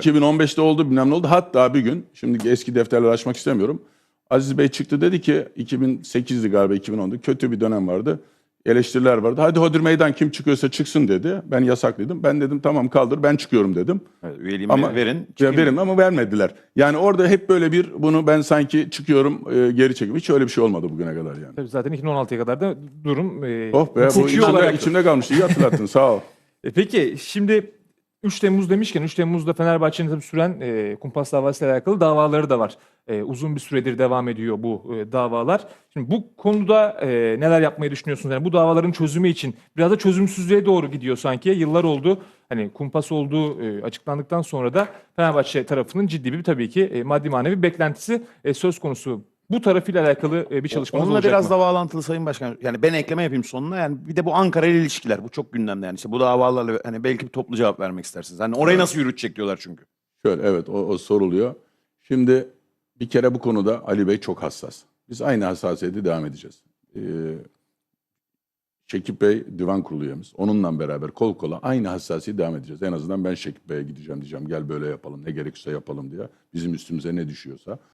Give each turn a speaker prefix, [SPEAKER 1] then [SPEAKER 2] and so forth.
[SPEAKER 1] diyor.
[SPEAKER 2] 2015'te oldu bilmem ne oldu. Hatta bir gün şimdi eski defterleri açmak istemiyorum. Aziz Bey çıktı dedi ki 2008'di galiba 2010'da kötü bir dönem vardı. Eleştiriler vardı. Hadi hodur meydan kim çıkıyorsa çıksın dedi. Ben yasaklıydım. Ben dedim tamam kaldır ben çıkıyorum dedim.
[SPEAKER 1] Evet, üyeliğimi
[SPEAKER 2] Ama
[SPEAKER 1] verin.
[SPEAKER 2] Ya verin ama vermediler. Yani orada hep böyle bir bunu ben sanki çıkıyorum e, geri çekiyorum. Hiç öyle bir şey olmadı bugüne kadar yani.
[SPEAKER 3] Tabii zaten 2016'ya kadar da durum e,
[SPEAKER 2] Oh be bu içimde, içimde kalmış. İyi hatırlattın sağ ol.
[SPEAKER 3] E, Peki şimdi 3 Temmuz demişken 3 Temmuz'da Fenerbahçe'nin tabii süren e, kumpas davasıyla alakalı davaları da var. E, uzun bir süredir devam ediyor bu e, davalar. Şimdi bu konuda e, neler yapmayı düşünüyorsunuz? Yani bu davaların çözümü için biraz da çözümsüzlüğe doğru gidiyor sanki. Yıllar oldu. Hani kumpas olduğu e, açıklandıktan sonra da Fenerbahçe tarafının ciddi bir tabii ki e, maddi manevi beklentisi e, söz konusu. Bu tarafıyla alakalı e, bir çalışmanız
[SPEAKER 1] Onunla
[SPEAKER 3] olacak
[SPEAKER 1] biraz
[SPEAKER 3] mı?
[SPEAKER 1] da bağlantılı Sayın Başkan. Yani ben ekleme yapayım sonuna. Yani bir de bu Ankara ile ilişkiler. Bu çok gündemde yani. İşte bu davalarla hani belki bir toplu cevap vermek istersiniz. Hani orayı nasıl yürütecek diyorlar çünkü.
[SPEAKER 2] Şöyle evet o, o soruluyor. Şimdi bir kere bu konuda Ali Bey çok hassas. Biz aynı hassasiyeti devam edeceğiz. Ee, Şekip Bey divan kurulu üyemiz. Onunla beraber kol kola aynı hassasiyeti devam edeceğiz. En azından ben Şekip Bey'e gideceğim diyeceğim gel böyle yapalım ne gerekirse yapalım diye. Bizim üstümüze ne düşüyorsa.